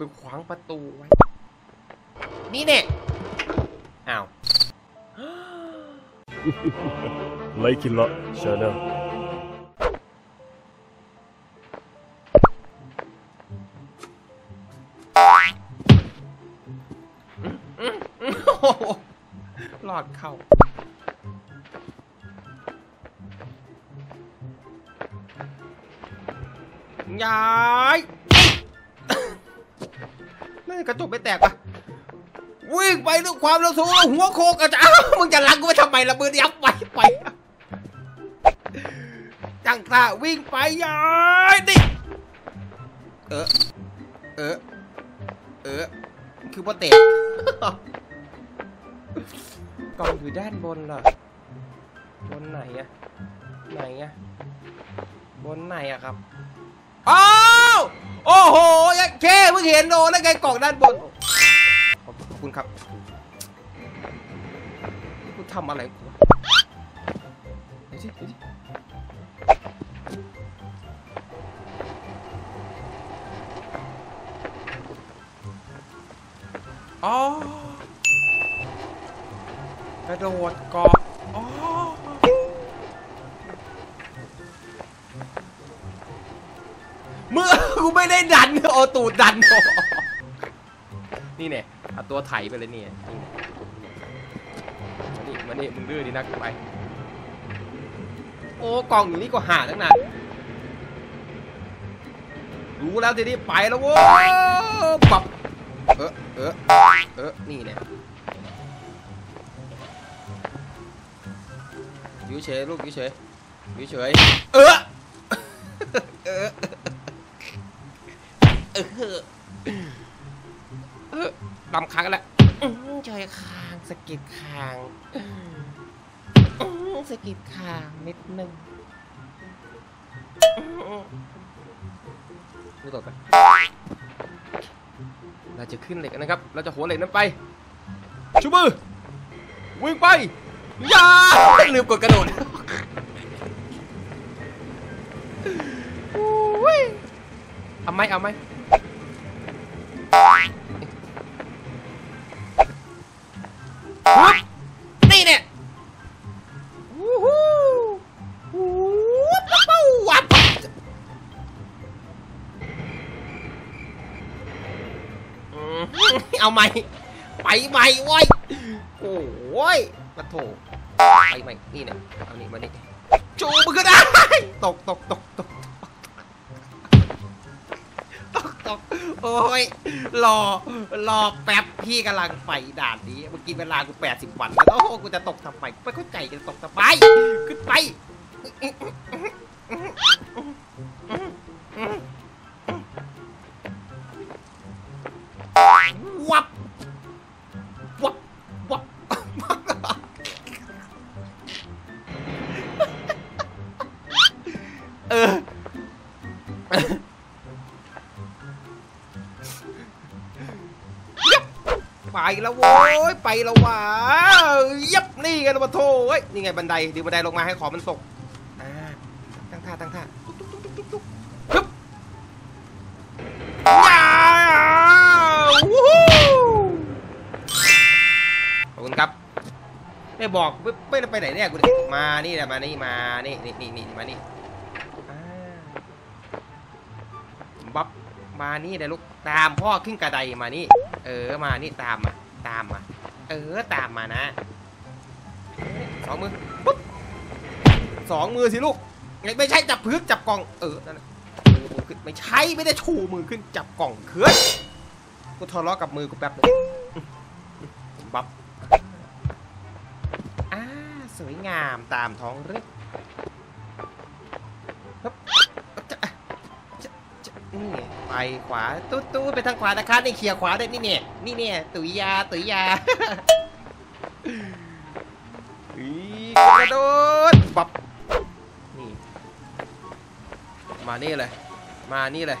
ไปขวางประตูไว้ นี่เนี่ยอ้าวไลคินละชาแนลโอ้โหรอดเข้ายายนั่น กระจกไม่แตกปะวิ่งไปด้วยความเร็วสูงหัวโคกอาจารย์มึงจะลักกูไปทำไมละมือยับไปไปจังตาวิ่งไปยายดิเออเออเออคือพ่อเตะกล่องอยู่ด้านบนเหรอบนไหนอะไหนอะบนไหนอะครับอ้าว โอ้โหยังแค่เพิ่งเห็นโดนแล้วไงกล่องด้านบน ขอบคุณครับกูทำอะไรกูเดี๋ยวสิเดี๋ยวสิอ๋อกระโดดเกาะอ๋อ ไม่ได้ดันโอตูดดัน นี่เนี่ยเอาตัวไถไปเลยเนี่ยนี่มานี่มานี่มึงดื้อดีนักไป โอ้กล่องอยู่นี่ก็หาตั้งนานรู้แล้วทีนี้ไปแล้วโว้ยปับเออเออเออนี่เนี่ยอยู่เฉยลูกอยู่เฉยอยู่เฉยเออเออ เออดำค้างแล้วอื้อยคางสกิดคางสกิดคางนิดนึงอื้อดูต่อไปเราจะขึ้นเหล็กนะครับ เราจะโหนเหล็กนั้นไป ชูมือ วิ่งไปอยาลืมกดกระโดดอุ๊ยเอาไหมเอาไหม เอาไหม่ ไปไหมเว้ยโอ้ยปะโถไปใหม่ นี่เนี่ยเอานี่มานี่จูมือขึ้นได้ ตกตกตกตกตกตกโอ้ยรอรอแป๊บพี่กำลังไปด่านนี้เมื่อกี้เวลากูแปดสิบวันแล้วโอ้กูจะตกทำไมไม่เข้าใจจะตกทำไมขึ้นไป วับวับวับเออไปแล้วโว้ยไปแล้วว่ะยับนี่ไงนมาโถเฮ้ยนี่ไงบันไดดึงบันไดลงมาให้ของมันตกอ่าตั้งท่า ตั้งท่าตุ๊กตุ๊กตุ๊กตุ๊กตุ๊กฮึบว้าววู้ฮู้ขอบ คุณครับ ไม่บอกไม่ไม่ได้ไปไหนเนี่ยกูเนี่ยมานี่แหละมานี่มานี่นี่นี่นี่มานี่อ่าบับมานี่เดี๋ยลูกตามพ่อขึ้นกระไดมานี่ เออมานี่ตามมาตามมาเออตามมานะสองมือปุ๊บสองมือสิลูกไม่ไม่ใช่จับพื้นจับกล่อง เออนั่นน่ะชูมือขึ้นไม่ใช่ไม่ได้ชูมือขึ้นจับกล่องเขือนกูทะเลาะกับมือกูแป๊บนึงบับอ่า สวยงามตามท้องเรื่องฮึบจะจะจะนี่ไปขวาตู้ตู้ไปทางขวานะคะนี่เคลียร์ขวาได้นี่เนี่ยนี่เนี่ยตุยยาตุยยาอีกระโดดปับนี่มานี่เลย มานี่เลย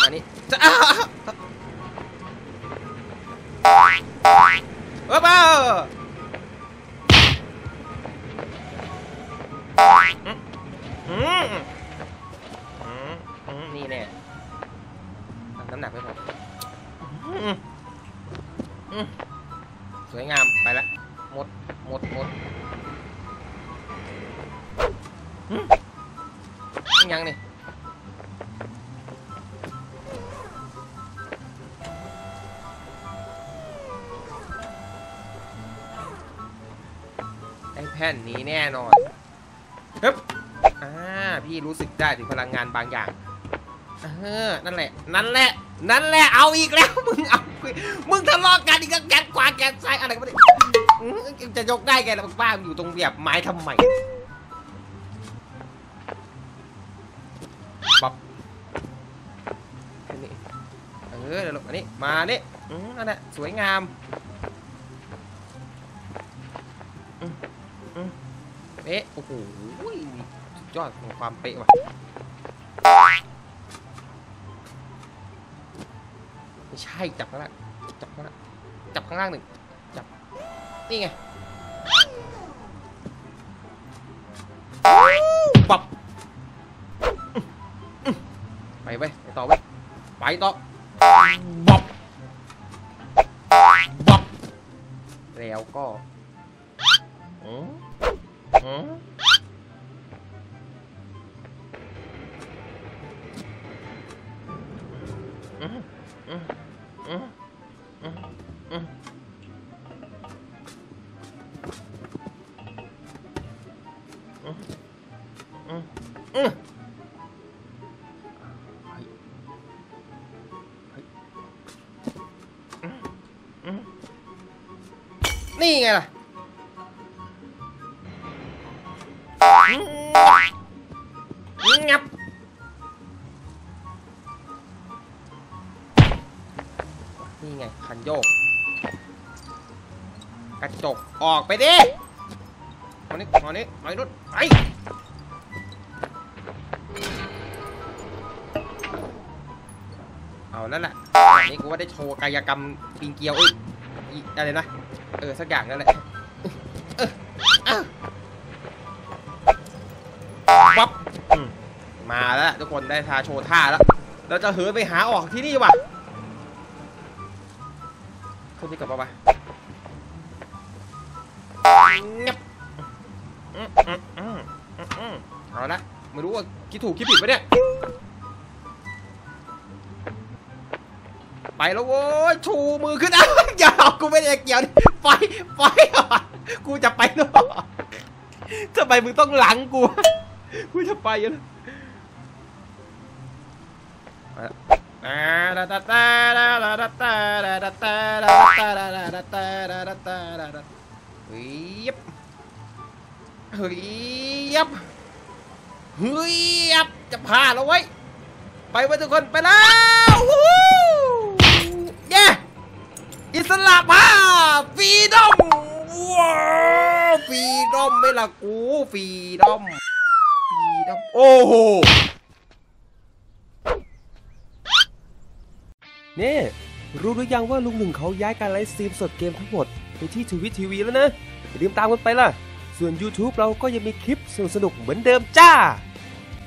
มานี่จะอ้าเออเปล่า นี่แน่น้ำหนักไม่พอสวยงามไปละหมดหมดหมดยังนี่ไอ้แผ่นนี้แน่นอน พี่รู้สึกได้ถึงพลังงานบางอย่างเออนั่นแหละ นั่นแหละ นั่นแหละ เอาอีกแล้ว มึงเอา มึงทะเลาะกันอีกแล้วแกนขวาแกนซ้ายอะไรก็ไม่ได้จะยกได้ไงล่ะบ้าอยู่ตรงแบบไม้ทำไมปับนี้เออเดี๋ยวลงอันนี้ มานี่อืมนั่นแหละ สวยงามอืมอืมเป๊ะ โอ้โห ยอดของความเป๊ะว่ะไม่ใช่จับข้างล่างจับข้างล่างจับข้างล่างหนึ่งจับนี่ไงปับไปไปไปต่อไปไปต่อบับบับแล้วก็อืมอืม ừ, นี่ไงล่ะ กระจกออกไปดิมานี่มานี่ไปนุดไปเอานั่นแหละอันนี้กูว่าได้โชว์กายกรรมปีนเกียวอ้ยอีอะไรนะ เออ สักอย่างนั่นแหละเออเออวับมาแล้วทุกคนได้ทาโชว์ท่าแล้ว เราจะเหินไปหาออกที่นี่ว่ะขึ้นที่กลับมาปะ งับเอาละไม่รู้ว่าคิดถูกคิดผิดปะเนี่ย ไปแล้วโว้ยชูมือขึ้นอ้าวอย่าเอากูไม่ได้เกี่ยวดิไปไปกูจะไปเนาะทำไมมึงต้องหลังกูกูจะไปแล้วไปละเฮ้ยยับเฮ้ยยับเฮ้ยยับจะผ่านแล้วไว้ยไปไว้ทุกคนไปแล้วฮู้เย้อิสระภาพฟรีดอมว้าวฟรีดอมไม่ละกูฟรีดอมฟรีดอมโอ้โหนี่ รู้หรือยังว่าลุงหนึ่งเขาย้ายการไลฟ์สตรีมสดเกมทั้งหมดไปที่ทวิตทีวีแล้วนะอย่าลืมตามกันไปล่ะ ส่วน YouTube เราก็ยังมีคลิปสนุกๆเหมือนเดิมจ้า